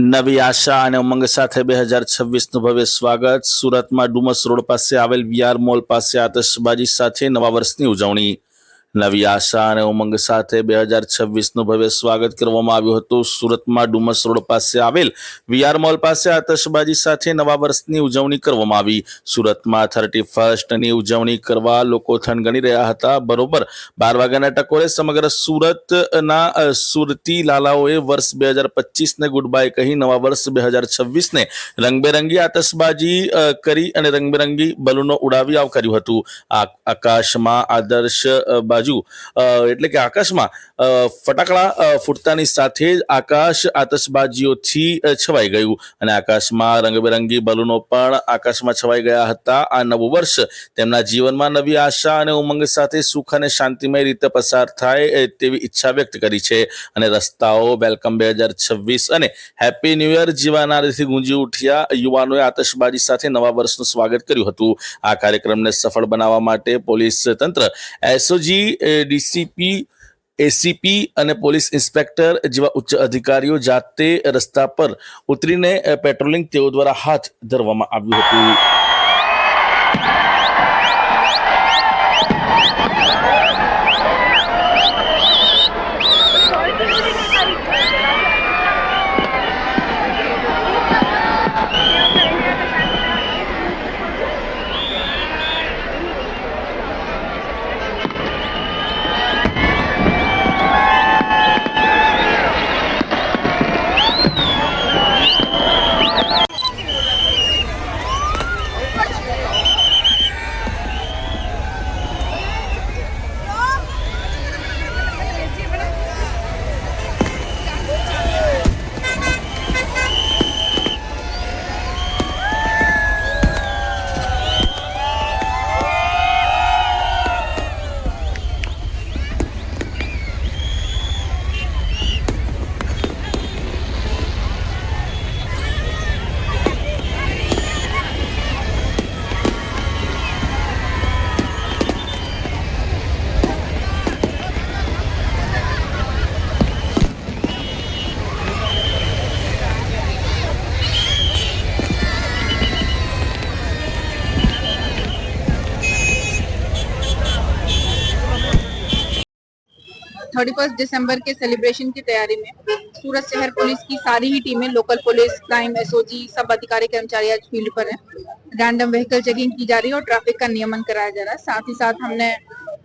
નવી આશા અને ઉમંગ સાથે બે હજાર છવ્વીસનું ભવ્ય સ્વાગત. સુરતમાં ડુમસ રોડ પાસે આવેલ વીઆર મોલ પાસે આતશબાજી સાથે નવા વર્ષની ઉજવણી. નવી આશા અને ઉમંગ સાથે બે હજાર છવ્વીસનું ભવ્ય સ્વાગત કરવામાં આવ્યું હતું. સુરતમાં ડુમસ રોડ પાસે આવેલ વીઆર મોલ પાસે આતશબાજી સાથે નવા વર્ષની ઉજવણી કરવામાં આવી. સુરતમાં થર્ટી ફર્સ્ટની ઉજવણી કરવા લોકો થનગણી રહ્યા હતા. બરોબર. બાર વાગ્યાના ટકોરે સમગ્ર સુરતના સુરતી લાલાઓએ વર્ષ બે હજાર પચીસને ગુડ બાય કહી નવા વર્ષ બે હજાર છવ્વીસને રંગબેરંગી આતશબાજી કરી અને રંગબેરંગી બલૂનો ઉડાવી આવકાર્યું હતું. આકાશમાં આદર્શ અ, બાજુ એટલે કે આકાશમાં ફટાકડા ફૂટતાની સાથે જ આકાશ આતશબાજીઓથી છવાઈ ગયું. અને આકાશમાં રંગબેરંગી બલૂનો પણ આકાશમાં છવાઈ ગયા હતા આ નવું વર્ષ. તેમના જીવનમાં નવી આશા અને ઉમંગ સાથે સુખ અને શાંતિમય રીતે પસાર થાય તેવી ઈચ્છા વ્યક્ત કરી છે. અને રસ્તાઓ વેલકમ બે હજાર છવ્વીસ અને હેપી ન્યૂ યર જેવા નારેથી ગુંજી ઉઠ્યા યુવાનોએ આતશબાજી સાથે નવા વર્ષનું સ્વાગત કર્યું હતું. આ કાર્યક્રમને સફળ બનાવવા માટે પોલીસ તંત્ર એસઓજી ડીસીપી, એસીપી અને પોલીસ ઇન્સ્પેક્ટર જેવા ઉચ્ચ અધિકારીઓ જાતે રસ્તા પર ઉતરીને પેટ્રોલિંગ તેઓ દ્વારા હાથ ધરવામાં આવ્યું હતું. थर्टी फ़र्स्ट दिसंबर के सेलिब्रेशन की तैयारी में सूरत शहर पुलिस की सारी ही टीमें लोकल पुलिस क्राइम एसओजी सब अधिकारी, कर्मचारी आज फ़ील्ड पर हैं। रैंडम व्हीकल चेकिंग की जा रही है और ट्रैफ़िक का नियमन कराया जा रहा है। साथ ही साथ हमने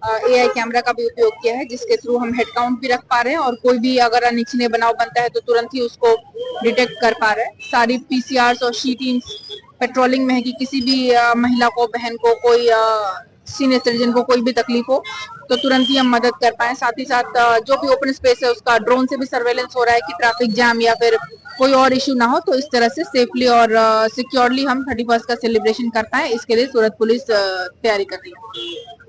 ए आई कैमरा का भी उपयोग किया है, जिसके थ्रू हम हेड काउंट भी रख पा रहे हैं और कोई भी अगर अनिच्छनीय बनाव बनता है तो तुरंत ही उसको डिटेक्ट कर पा रहे हैं। सारी पीसीआर और शी टीम्स पेट्रोलिंग में है कि किसी भी महिला को, बहन को कोई सीनियर सिटीजन को कोई भी तकलीफ़ हो तो तुरंत ही हम मदद कर पाए। साथ ही साथ जो भी ओपन स्पेस है, उसका ड्रोन से भी सर्वेलेंस हो रहा है कि ट्रैफ़िक जाम या फिर कोई और इश्यू ना हो तो इस तरह से सेफली और सिक्योरली हम थर्टी फ़र्स्ट का सेलिब्रेशन कर पाए। इसके लिए सूरत पुलिस तैयारी कर रही है।